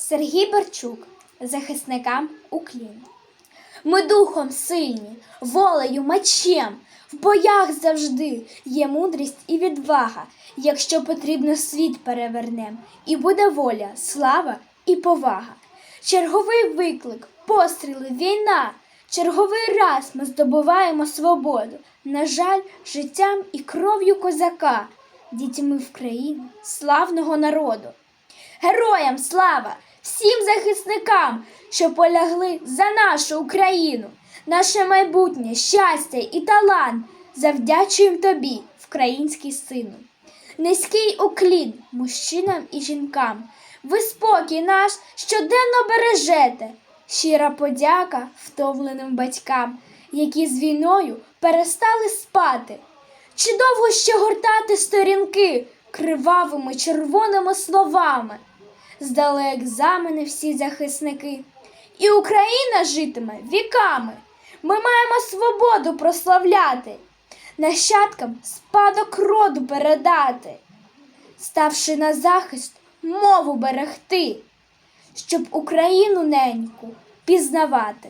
Сергій Барчук, захисникам Уклін. Ми духом сильні, волею, мечем, в боях завжди є мудрість і відвага. Якщо потрібно, світ перевернем, і буде воля, слава і повага. Черговий виклик, постріли, війна. Черговий раз ми здобуваємо свободу. На жаль, життям і кров'ю козака, дітьми в країни славного народу. Героям слава! Всім захисникам, що полягли за нашу Україну, наше майбутнє, щастя і талант завдячуємо тобі, український сину. Низький уклін мужчинам і жінкам, ви спокій наш щоденно бережете. Щира подяка втомленим батькам, які з війною перестали спати. Чи довго ще гортати сторінки кривавими червоними словами? Здали екзамени всі захисники, і Україна житиме віками. Ми маємо свободу прославляти, нащадкам спадок роду передати, ставши на захист, мову берегти, щоб Україну неньку пізнавати.